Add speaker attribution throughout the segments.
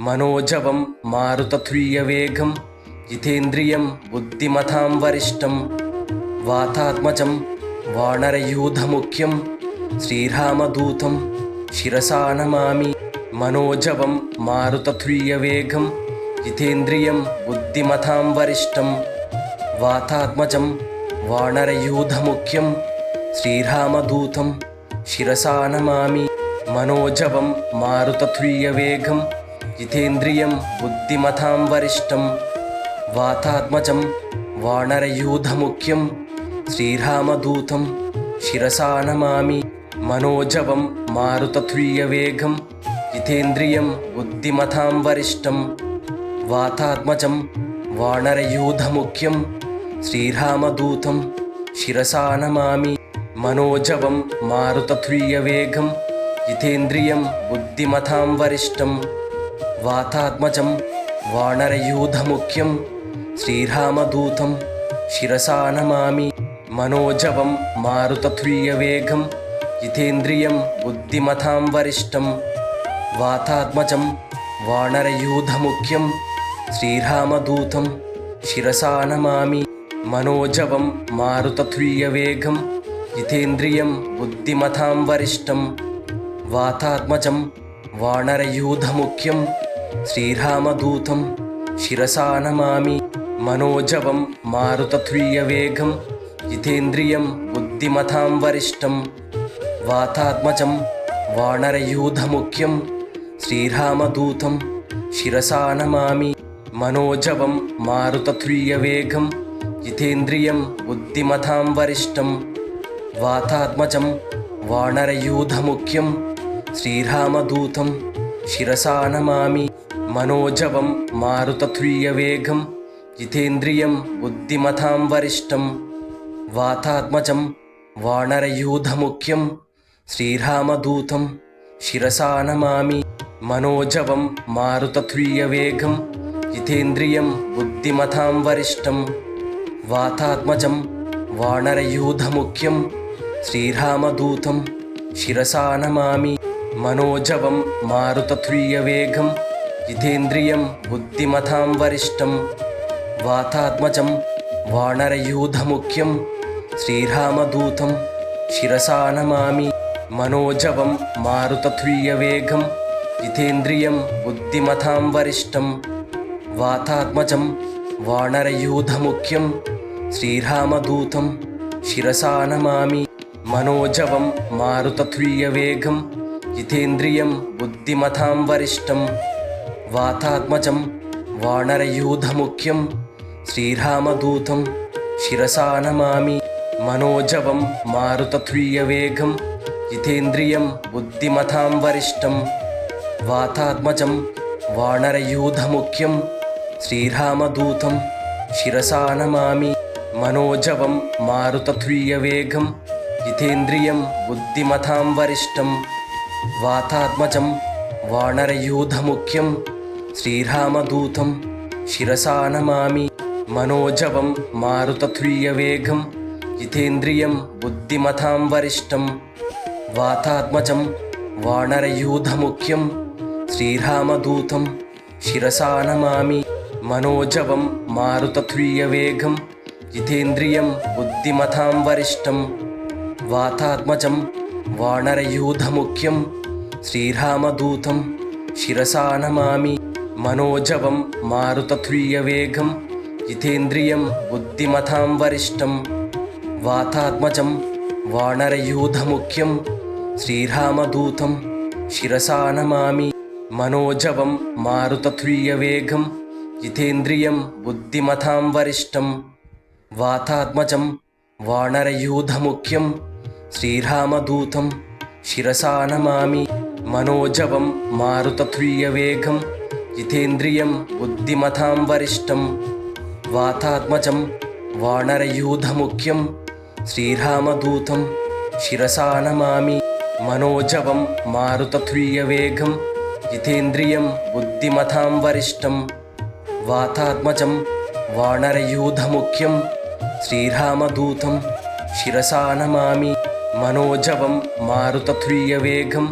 Speaker 1: మనోజవం మారుతతుల్యవేగం జితేంద్రియం బుద్ధిమతాం వరిష్టం వాతాత్మజం వానరయూధముఖ్యం శ్రీరామదూతం శిరసా నమామి మనోజవం మారుతతుల్యవేగం జితేంద్రియం బుద్ధిమతాం వరిష్టం వాతాత్మజం వానరయూధముఖ్యం శ్రీరామదూతం శిరసా నమామి మనోజవం మారుతతుల్యవేగం జితేంద్రియం బుద్ధిమతాం వరిష్టం వాతాత్మజం వానరయూధముఖ్యం శ్రీరామదూతం శిరసానమామి మనోజవం మారుతతుల్యవేగం జితేంద్రియం బుద్ధిమతాం వరిష్టం వాతాత్మజం వానరయూధముఖ్యం శ్రీరామదూతం శిరసానమామి మనోజవం మారుతతుల్యవేగం జితేంద్రియం బుద్ధిమతాం వరిష్టం వాతాత్మజం వానరయూధముఖ్యం శ్రీరామదూతం శిరసానమామి మనోజవం మారుతతుల్యవేగం జితేంద్రియం బుద్ధిమతాం వరిష్టం వాతాత్మజం వానరయూధముఖ్యం శ్రీరామదూతం శిరసానమామి మనోజవం మారుతతుల్యవేగం జితేంద్రియం బుద్ధిమతాం వరిష్టం వాతాత్మజం వానరయూధముఖ్యం श्रीरामदूतं शिरसा नमामि। मनोजवं मारुततुल्यवेगं जितेन्द्रियं बुद्धिमथां वरिष्ठं वातात्मजं वानरयूधमुख्यं श्रीरामदूतं शिरसा नमामि। मनोजवं मारुततुल्यवेगं जितेन्द्रियं बुद्धिमथां वरिष्ठं वातात्मजं वानरयूधमुख्यं श्रीरामदूतं శిరసానమామి మనోజవం మారుతతుల్యవేగం జితేంద్రియం బుద్ధిమతాం వరిష్టం వాతాత్మజం వానరయూధముఖ్యం శ్రీరామదూతం శిరసానమామి మనోజవం మారుతతుల్యవేగం జితేంద్రియం బుద్ధిమతాం వరిష్టం వాతాత్మజం వానరయూధముఖ్యం శ్రీరామదూతం శిరసానమామి मनोजवं मारुतथुयवेघं जितेन्द्रियं बुद्धिमथां वरिष्ठं वातात्मजं वानरयूधमुख्यं श्रीरामदूतं शिरसा नमामि मनोजवं मारुतथुयवेघं जितेन्द्रियं बुद्धिमथां वरिष्ठं वातात्मजं वानरयूधमुख्यं श्रीरामदूतं शिरसा नमामि मनोजवं मारुतथुयवेघम् జితేంద్రియం బుద్ధిమతాం వరిష్టం వాతాత్మజం వానరయూధముఖ్యం శ్రీరామదూతం శిరసానమామి మనోజవం మారుతతుల్యవేగం జితేంద్రియం బుద్ధిమతాం వరిష్టం వాతాత్మజం వానరయూధముఖ్యం శ్రీరామదూతం శిరసానమామి మనోజవం మారుతతుల్యవేగం జితేంద్రియం బుద్ధిమతాం వరిష్టం वातात्मजं वानरयूधमुख्यं श्रीरामदूतं शिरसा नमामि मनोजवं मारुततुल्यवेगं जितेन्द्रियं बुद्धिमतां वरिष्ठं वातात्मजं वानरयूधमुख्यं श्रीरामदूतं शिरसा नमामि मनोजवं मारुततुल्यवेगं जितेन्द्रियं बुद्धिमतां वरिष्ठं वातात्मजं వానరయూధముఖ్యం శ్రీరామదూతం శిరసానమామి మనోజవం మారుతతుల్యవేగం జితేంద్రియం బుద్ధిమతాం వరిష్టం వాతాత్మజం వానరయూధముఖ్యం శ్రీరామదూతం శిరసానమామి మనోజవం మారుతతుల్యవేగం జితేంద్రియం బుద్ధిమతాం వరిష్టం వాతాత్మజం వానరయూధముఖ్యం శ్రీరామదూతం శిరసా నమామి మనోజవం మారుతతుల్యవేగం జితేంద్రియం బుద్ధిమతాం వరిష్టం వాతాత్మజం వానరయూధముఖ్యం శ్రీరామదూతం శిరసా నమామి మనోజవం మారుతతుల్యవేగం జితేంద్రియం బుద్ధిమతాం వరిష్టం వాతాత్మజం వానరయూధముఖ్యం శ్రీరామదూతం శిరసానమామి మనోజవం మారుతతుల్యవేగం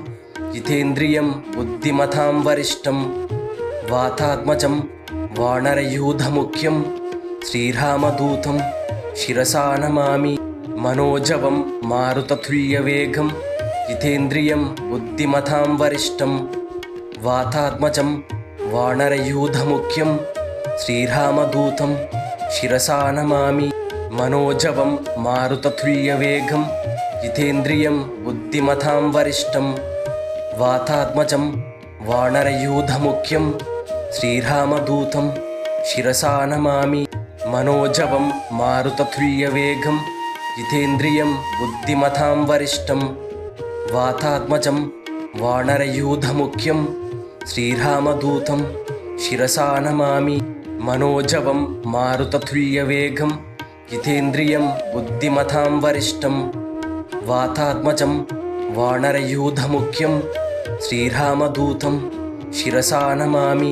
Speaker 1: జితేంద్రియం బుద్ధిమతాం వరిష్టం వాతాత్మజం వానరయూధముఖ్యం శ్రీరామదూతం శిరసానమామి మనోజవం మారుతతుల్యవేగం జితేంద్రియం బుద్ధిమతాం వరిష్టం వాతాత్మజం వానరయూధముఖ్యం శ్రీరామదూతం శిరసా मनोजवं मारुततुल्यवेगं जितेन्द्रियं बुद्धिमथां वरिष्ठं वातात्मजं वानरयूधमुख्यं श्रीरामदूतं शिरसा नमामि मनोजवं मारुततुल्यवेगं जितेन्द्रियं बुद्धिमथां वरिष्ठं वातात्मजं वानरयूधमुख्यं श्रीरामदूतं शिरसा नमामि मनोजवं मारुततुल्यवेगं జితేంద్రియం బుద్ధిమతాం వరిష్టం వాతాత్మజం వానరయూధముఖ్యం శ్రీరామదూతం శిరసా నమామి